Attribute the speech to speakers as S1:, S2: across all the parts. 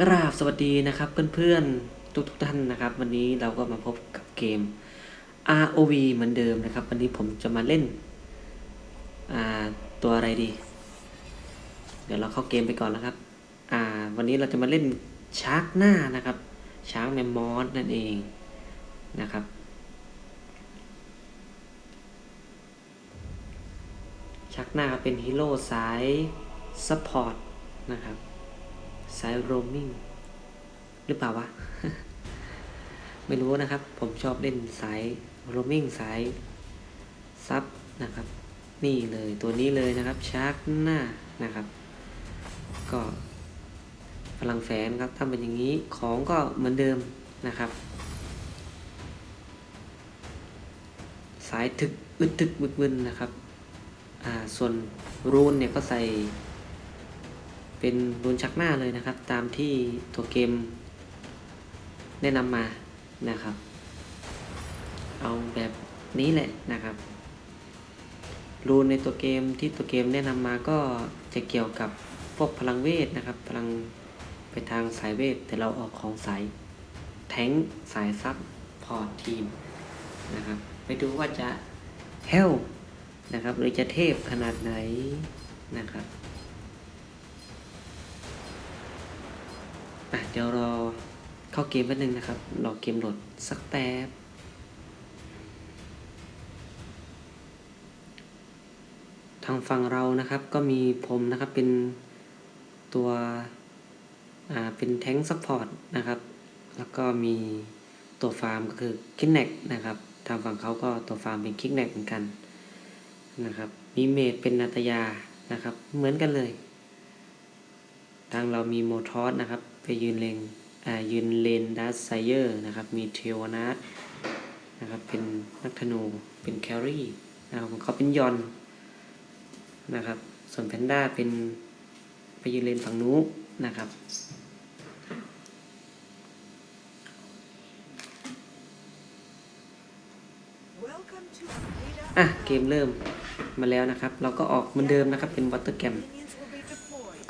S1: กราบสวัสดีนะครับเพื่อนๆทุกๆท่านนะครับ วันนี้เราก็มาพบกับเกม ROV เหมือนเดิมนะครับ วันนี้ผมจะมาเล่นอ่าตัวอะไรดี เดี๋ยวเราเข้าเกมไปก่อนนะครับอ่าวันนี้เราจะมาเล่นชาร์กหน้านะครับชาร์กแมมมอสนั่นเองนะครับชาร์กหน้าเป็นฮีโร่สายซัพพอร์ตนะครับ สายโรมมิ่งหรือเปล่าวะ ไม่รู้นะครับ ผมชอบเล่นสายโรมมิ่งสายซับนะครับ นี่เลยตัวนี้เลยนะครับชาร์กหน้านะครับ ก็พลังแฝงครับทำเป็นอย่างนี้ของก็เหมือนเดิมนะครับ สายถึกอึดถึกบึกบึนนะครับ อ่าส่วนรูนเนี่ยก็ใส่ เป็นรูนชักหน้าเลยนะครับ ตามที่ตัวเกมแนะนำมานะครับ เอาแบบนี้แหละนะครับรูนในตัวเกมที่ตัวเกมแนะนำมาก็จะเกี่ยวกับพวกพลังเวทนะครับ พลังไปทางสายเวท แต่เราออกของสายแทงสายซับพอร์ตทีมนะครับ ไปดูว่าจะเฮลนะครับ หรือจะเทพขนาดไหนนะครับ อะเดี๋ยวรอเข้าเกมแป๊บนึงนะครับ รอเกมโหลดสักแป๊บ ทางฝั่งเรานะครับก็มีผมนะครับเป็นตัว อ่า เป็นแท้งซัพพอร์ตนะครับ แล้วก็มีตัวฟาร์มก็คือคิกแนกนะครับ ทางฝั่งเขาก็ตัวฟาร์มเป็นคิกแนกเหมือนกันนะครับ มีเมดเป็นนาตยานะครับ เหมือนกันเลย ทางเรามีโมทอสนะครับ ไปยืนเลงอ่ายืนเลนดัสไซเยอร์นะครับ มีเทวนาทนะครับ เป็นนักธนู เป็นแครี่นะครับของเขาเป็นยอนนะครับ ส่วนแพนด้าเป็นไปยืนเลนฝั่งนู้นนะครับอะเกมเริ่มมาแล้วนะครับ เราก็ออกเหมือนเดิมนะครับเป็นวัตเตอร์แกม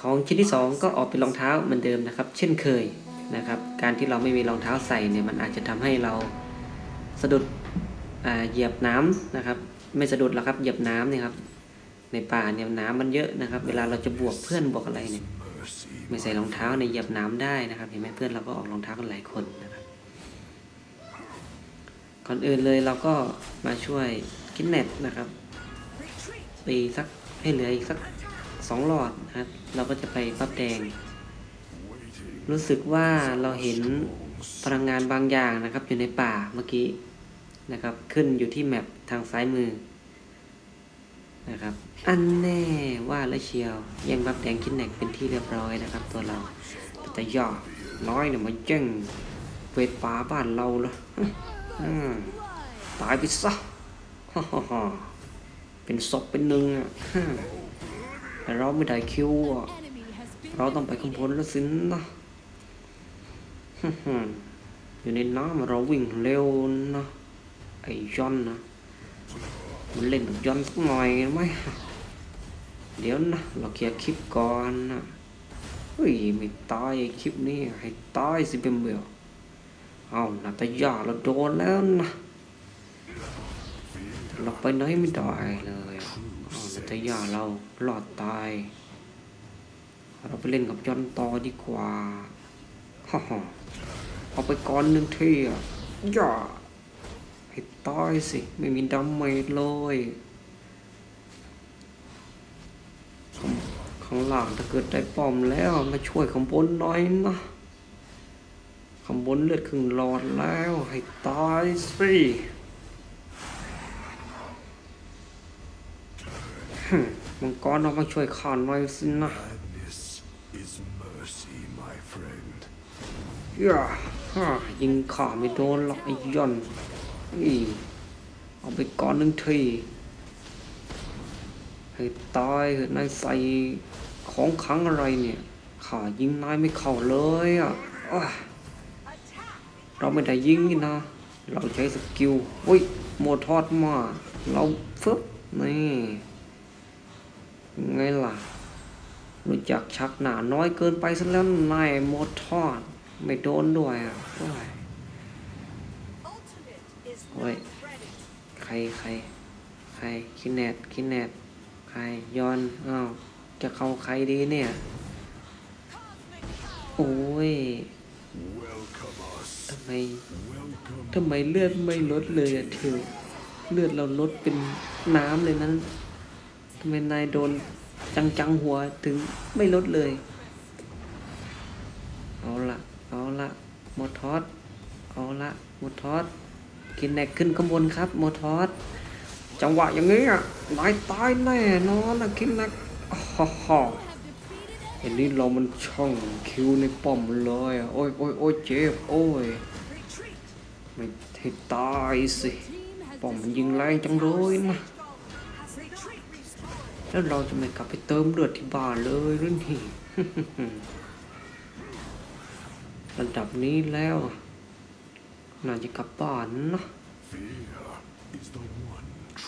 S1: ของชิ้นที่ 2 ก็ออกเป็นรองเท้าเหมือนเดิมนะครับ เช่นเคยนะครับ การที่เราไม่มีรองเท้าใส่เนี่ยมันอาจจะทำให้เราสะดุดเหยียบน้ำนะครับ ไม่สะดุดหรอกครับเหยียบน้ำเนี่ยครับในป่าเนี่ยน้ำมันเยอะนะครับ เวลาเราจะบวกเพื่อนบวกอะไรเนี่ยไม่ใส่รองเท้าในเหยียบน้ำได้นะครับ เห็นไหมเพื่อนเราก็ออกรองเท้ากันหลายคนนะครับก่อนอื่นเลยเราก็มาช่วยคิดเน็ตนะครับตีสักให้เหลืออีกสัก สองหลอดนะครับ เราก็จะไปปั๊บแดง รู้สึกว่าเราเห็นพลังงานบางอย่างนะครับ อยู่ในป่าเมื่อกี้นะครับ ขึ้นอยู่ที่แมปทางซ้ายมือนะครับ อันแน่ว่าแล้วเชียวยังบับแดงคิดแนกเป็นที่เรียบร้อยนะครับ ตัวเราแต่ย่อน้อยเนี่ยมาแย่งเวทป่าบ้านเราละตายไปซะเป็นศพเป็นหนึ่งอะ แต่เราไม่ได้คิวอะเราต้องไปข้างบนแล้วสินะฮึ่มอยู่ในน้ำเราวิ่งเร็วนะไอ้ยอนนะมันเล่นแบบยอนสักหน่อยไหมเดี๋ยวนะเราเคลียร์คลิปก่อนนะเฮ้ยไม่ตายคลิปนี้ให้ตายสิเป็นเบื่อเอานาตายาเราโดนแล้วนะเราไปไหนไม่ได้เลย เอา นาตยาเรารอดตาย เราไปเล่นกับยอนตอดีกว่าฮ่าฮ่เอาไปก้อนหนึ่งทีอะย่าให้ตายสิ ไม่มีดำเมจเลยข้างข้างล่างถ้าเกิดได้ป้อมแล้วมาช่วยข้างบนหน่อยนะข้างบนเลือดครึ่งหลอดแล้ว ให้ตายสิฮึ่ มมังกรเอามาช่วยข้าหน่อยสินะ
S2: Madness is mercy, my friend.
S1: ย่าฮ่ายิงขาไม่โดนหรอกไอ้ย่อนนี่เอาไปก่อนหนึ่งทีให้ตายเถอะนายใส่ของขลังอะไรเนี่ยขายิงนายไม่เข้าเลยอะอ้าเราไม่ได้ยิงนี่นะ เราใช้สกิลอุ้ยโมทอดมา เราฟึบนี่ ไงล่ะรู้จักชักหนาน้อยเกินไปซะแล้วนายหมดทอดไม่โดนด้วยอะโอ้ย
S3: Ultimate is
S1: Wait.
S3: not ready.
S1: ใครใครใครคินแนตคินแนตใครย้อนอ้าวจะเข้าใครดีเนี่ย โอ้ยทำไมทำไมเลือดไม่ลดเลยอะเธอเลือดเราลดเป็นน้ำเลยนั้น ทำไมนายโดนจังจังๆหัวถึงไม่ลดเลย เอาละเอาละโมทอสเอาละโมทอสกินแนกขึ้นข้างบนครับโมทอสจังหวะอย่างนี้อะนายตายแน่นอนนะกินแนกฮ่าฮ่าอันนี้เรามันช่องคิวในป้อมเลยอะโอ้ยโอ้ยโอ้ยเจ็บโอ้ยไม่ให้ตายสิป้อมมันยิงแรงจังเลยนะ แล้วเราจะไม่กลับไปเติมเลือดที่บ้านเลยหรือนี่ระดับนี้แล้วน่าจะกลับบ้านนะ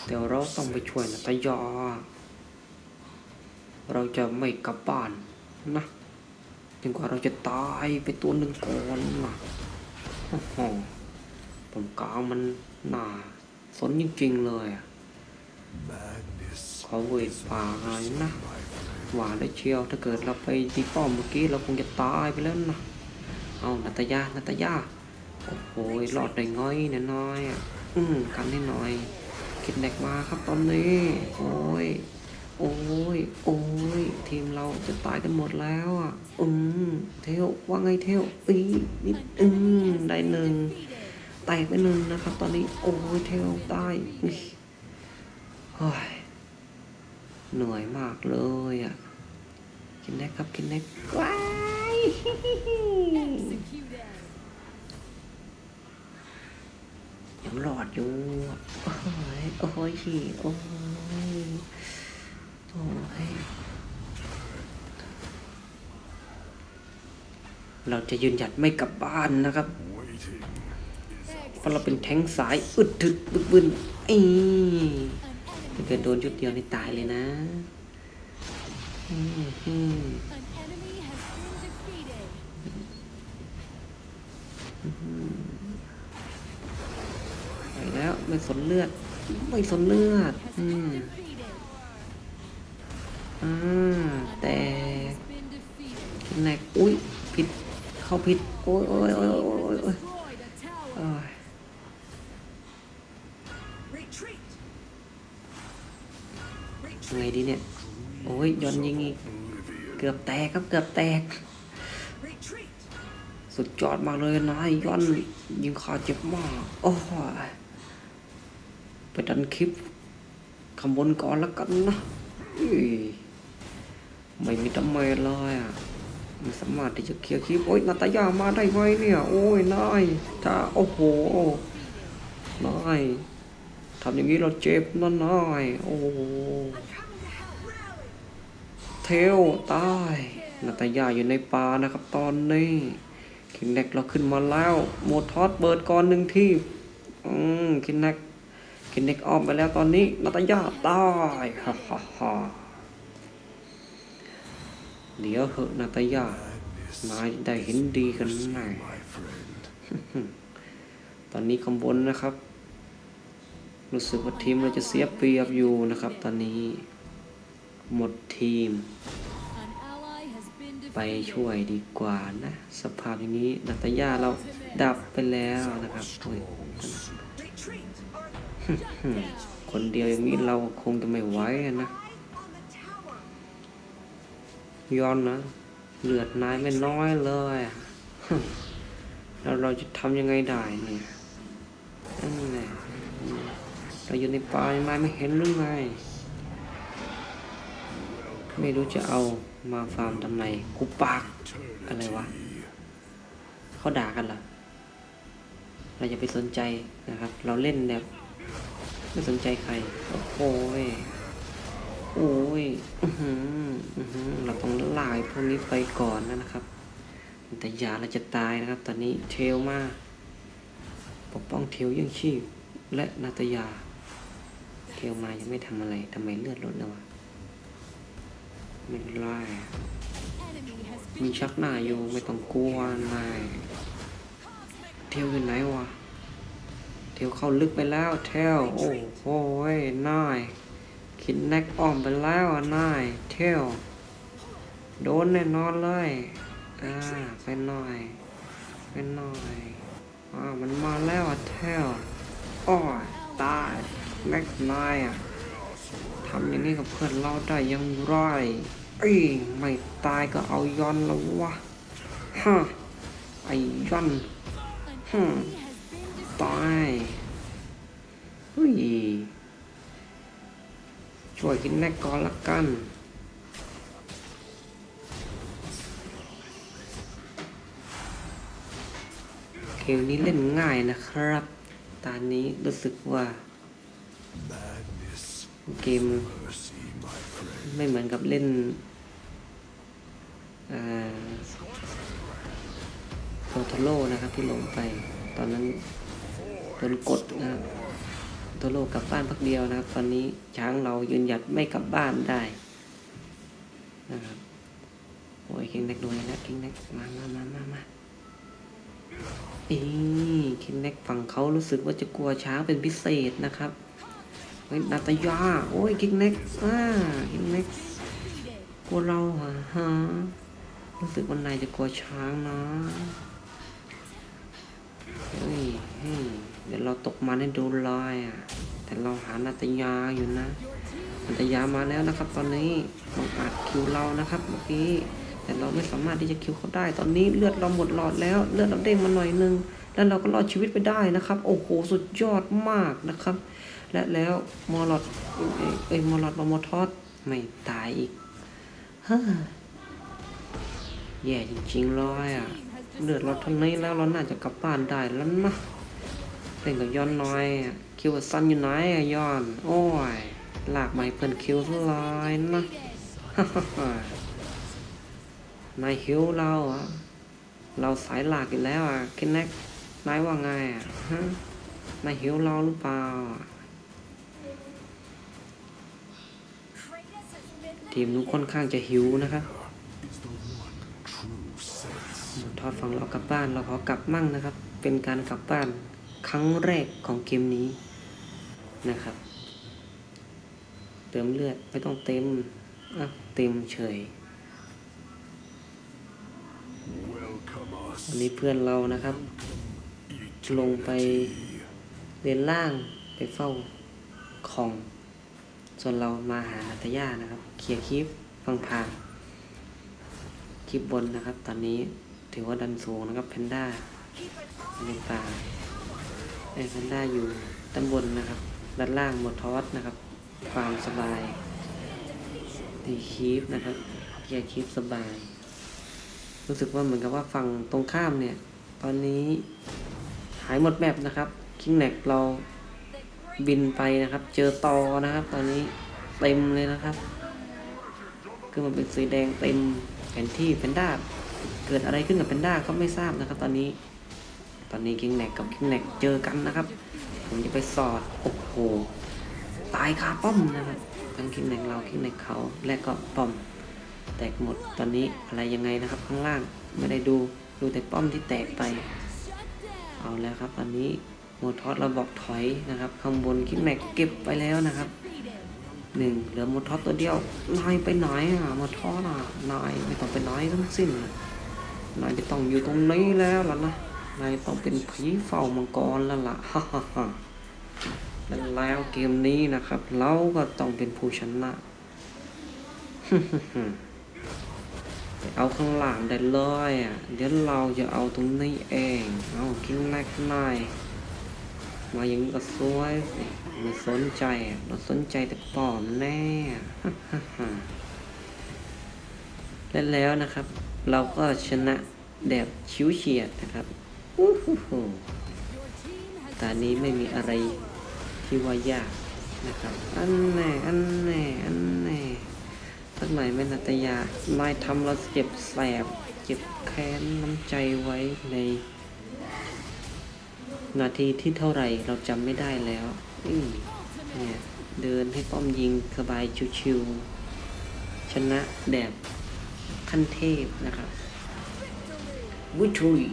S1: เดี๋ยวเราต้องไปช่วยนาตายาเราจะไม่กลับบ้านนะจนกว่าเราจะตายไปตัวหนึ่งก่อนนะโอ้โหตรงกลางมันน่าสนจริงๆเลยอะ เขาเวทป่าอะไรนะ หวานได้เชียว ถ้าเกิดเราไปตีป้อมเมื่อกี้เราคงจะตายไปแล้วนะ เอานาตายานาตายา โอ้โหรอดได้ง่อยนน้อยอะ อืมกันนิดหน่อยคิดแดกมาครับตอนนี้ โอ้ย โอ้ย โอ้ย ทีมเราจะตายกันหมดแล้วอะ อืม เทวว่าไงเทวอีนิดอืมได้หนึ่งแตกไปหนึ่งนะครับ ตอนนี้ โอ้ยเทวตายอุ๊ยเฮ้ย เหนื่อยมากเลยอะ กินได้ครับกินได้ว้ายยังหลอดอยู่ โอ้ย โอ้ยฉี่โอ้ยโอ้ยเราจะยืนหยัดไม่กลับบ้านนะครับ เพราะเราเป็นแท้งสาย อึดถึกบึกบึนอี ถ้าเกิดโดนชุดเดียวนี่ตายเลยนะไปแล้ว ไม่สนเลือด ไม่สนเลือด อืมอ่าแต่
S4: Has been defeated.
S1: แนกอุ้ยผิด เข้าผิด โอ้ยโอ้ยโอ้ยโอ้ย ดีเนี่ย โอ้ยย้อนยิงอีก เกือบแตกครับเกือบแตก สุดยอดมากเลยนายย้อนยิงขาเจ็บมาก โอ้ยไปดันคลิปขางบนก่อนแล้วกันนะไม่มีดาเมจเลยอะไม่สามารถที่จะเคลียร์คลิป โอ้ยนาตายามาได้ไวเนี่ย โอ้ยนายถ้าโอ้โหนายทำอย่างนี้เราเจ็บนะนายโอ้ เทลตายนาตายาอยู่ในป่านะครับตอนนี้คินแนกเราขึ้นมาแล้ว โมทอสเปิดก่อนหนึ่งที่อืมคินแนกคินแนกออมไปแล้วตอนนี้นาตายาตายฮ่าฮ่าฮ่าเดี๋ยวเหอะนาตายา
S2: Madness
S1: นายได้เห็นดีกันแน่
S2: my friend.
S1: ตอนนี้ข้างบนนะครับ รู้สึกว่าทีมเราจะเสียเปรียบอยู่นะครับ ตอนนี้ หมดทีม ไปช่วยดีกว่านะ สภาพอย่างนี้นาตยาเราดับไปแล้วนะครับโอ้ยคนเดียวอย่างนี้เราคงจะไม่ไหวนะย้อนนะเลือดนายไม่น้อยเลยแล้วเราจะทำยังไงได้เนี่ยนั่นแหละเราอยู่ในป่ายังนายไม่เห็นหรือไง ไม่รู้จะเอามาฟาร์มทำไมกูปาก อะไรวะ เขาด่ากันเหรอเราอย่าไปสนใจนะครับ เราเล่นแบบไม่สนใจใคร โอ้โหยโอ้ยเราต้องไล่พวกนี้ไปก่อนนะครับ แต่ยาเราจะตายนะครับ ตอนนี้เทลมาปกป้องเทลยังชีพ และนาตยา เทลมายังไม่ทำอะไรทำไมเลือดลดแล้ววะ ไม่ไล่อะมีชักหน้าอยู่ไม่ต้องกลัวนายเที่ยวอยู่ไหนวะ เที่ยวเข้าลึกไปแล้วเที่ยวโอ้โหยนายคิดแน็กอ้อมไปแล้วอะนายเที่ยวโดนแน่นอนเลยอ่าไปหน่อยไปหน่อยอ่ามันมาแล้วอะเที่ยวอ้อยตายแม็กนายอะทำอย่างนี้กับเพื่อนเราได้ยังไรเอ้ยไม่ตายก็เอาย้อนแล้ววะฮะไอ้ย้อน
S4: An
S1: Hmm.
S4: enemy has been defeated.
S1: ตายเฮ้ยช่วยกินแน่ก่อนละกันเกมนี้เล่นง่ายนะครับ ตอนนี้รู้สึกว่า เกมไม่เหมือนกับเล่นโทโทโร่นะครับที่ลงไป ตอนนั้นโดนกดนะครับโทโร่กลับบ้านพักเดียวนะครับ ตอนนี้ช้างเรายืนหยัดไม่กลับบ้านได้นะครับโอ้ยคิงแน็กโดนแล้วคิงแน็กมามามามามาอีคิงแน็กฝั่งเขารู้สึกว่าจะกลัวช้างเป็นพิเศษนะครับ เฮ้ยนาตายาโอ้ยกิ๊กเน็กอ่ากิ๊กเน็กกลัวเราเหรอฮะรู้สึกว่านายจะกลัวช้างนะเฮ้ยเฮ้ยเดี๋ยวเราตกมันให้ดูลอยอะ แต่เราหานาตายาอยู่นะนาตายามาแล้วนะครับ ตอนนี้บังอาจคิวเรานะครับเมื่อกี้แต่เราไม่สามารถที่จะคิวเขาได้ ตอนนี้เลือดเราหมดหลอดแล้วเลือดเราเด้งมาหน่อยนึง แล้วเราก็รอดชีวิตไปได้นะครับ โอ้โห สุดยอดมากนะครับ และแล้วมอลอดเอ้ยมอลอดมามอทอดไม่ตายอีกเฮ้อแย่จริงๆเลยอะเลือดเราเท่านี้แล้วเราน่าจะกลับบ้านได้แล้วนะเล่นกับย้อนน้อยอะคิวกับซันอยู่ไหนอะย้อนโอ้ยลากไม้เพิ่นคิวซะเลยนะนายหิวเราอะเราสายหลากอีกแล้วอะคินแน็กนายว่าไงอะฮะนายหิวเราหรือเปล่า ทีมนู้นค่อนข้างจะหิวนะครับทอดฝั่งเรากลับบ้านเราขอกลับมั่งนะครับ เป็นการกลับบ้านครั้งแรกของเกมนี้นะครับ เติมเลือดไม่ต้องเต็มอะเต็มเฉย
S2: Welcome us.
S1: วันนี้เพื่อนเรานะครับ ลงไปเรียนล่างไปเฝ้าของ ส่วนเรามาหานัตยานะครับ เคลียร์คลิปฟังผ่านคลิปบนนะครับ ตอนนี้ถือว่าดันสูงนะครับแพนด้าในป่าไอ้แพนด้าอยู่ด้านบนนะครับ ด้านล่างหมดทอสนะครับ ความสบายตีคลิปนะครับเคียร์คลิปสบาย รู้สึกว่าเหมือนกับว่าฝั่งตรงข้ามเนี่ย ตอนนี้หายหมดแมปนะครับ คิงแน็กเรา บินไปนะครับ เจอตอนะครับ ตอนนี้เต็มเลยนะครับคือมันเป็นสีแดงเต็มแผนที่แพนด้าเกิดอะไรขึ้นกับแพนด้าก็ไม่ทราบนะครับ ตอนนี้ ตอนนี้คิงแน็กกับคิงแน็กเจอกันนะครับ ผมจะไปสอดโอ้โหตายคาป้อมนะครับทั้งคิงแน็กเราคิงแน็กเขาและก็ป้อม แตกหมดตอนนี้อะไรยังไงนะครับ ข้างล่างไม่ได้ดูดูแต่ป้อมที่แตกไป เอาแล้วครับตอนนี้ โมท็อสเราบอกถอยนะครับ ข้างบนคิดแม็กเก็บไปแล้วนะครับหนึ่งเหลือโมท็อสตัวเดียวนายไปไหนอะโมท็อสอะนายไม่ต้องไปไหนทั้งสิ้นนายจะต้องอยู่ตรงนี้แล้วล่ะนะนายต้องเป็นผีเฝ้ามังกรแล้วล่ะฮ่าฮ่าฮ่าแล้วเกมนี้นะครับ เราก็ต้องเป็นผู้ชนะไปเอาข้างหลังได้เลยอะเดี๋ยวเราจะเอาตรงนี้เอง เอากินแรกนาย มาอย่างนี้ก็สวยสิไม่สนใจเราสนใจแต่ปอมแน่และแล้วนะครับ เราก็ชนะแบบชิวเฉียดนะครับอู้หูหูตอนนี้ไม่มีอะไรที่ว่ายากนะครับ อันแน่อันแน่อันแน่สักหน่อยแม่นัตยานายทำเราเจ็บแสบ เจ็บแค้นน้ำใจไว้ใน นาทีที่เท่าไหร่เราจำไม่ได้แล้วเนี่ยเดินให้ป้อมยิงสบายชิวๆชนะแบบขั้นเทพนะครับ victory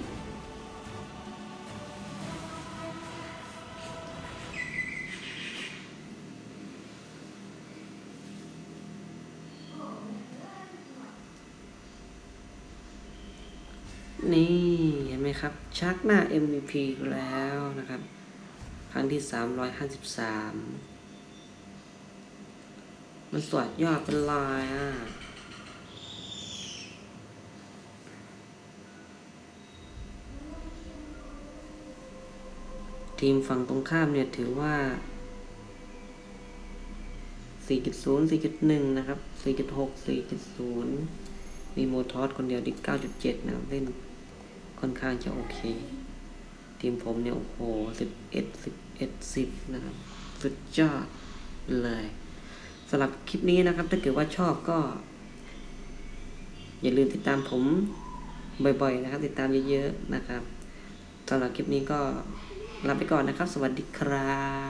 S1: นี่ มครับ ชักหน้า MVP แล้วนะครับ ครั้งที่ 353 มันสวดยอดเป็นลายอะทีมฝั่งตรงข้ามเนี่ยถือว่า 4.0 4.1 นะครับ 4.6 4.0 มีโมทอสคนเดียวที่9.7 นะครับเล่น ค่อนข้างจะโอเค ทีมผมเนี่ย โอ้โห11 11 10นะครับ สุดยอดเลยสำหรับคลิปนี้นะครับ ถ้าเกิดว่าชอบก็ อย่าลืมติดตามผมบ่อยๆนะครับ ติดตามเยอะๆนะครับสำหรับคลิปนี้ก็ลาไปก่อนนะครับ สวัสดีครับ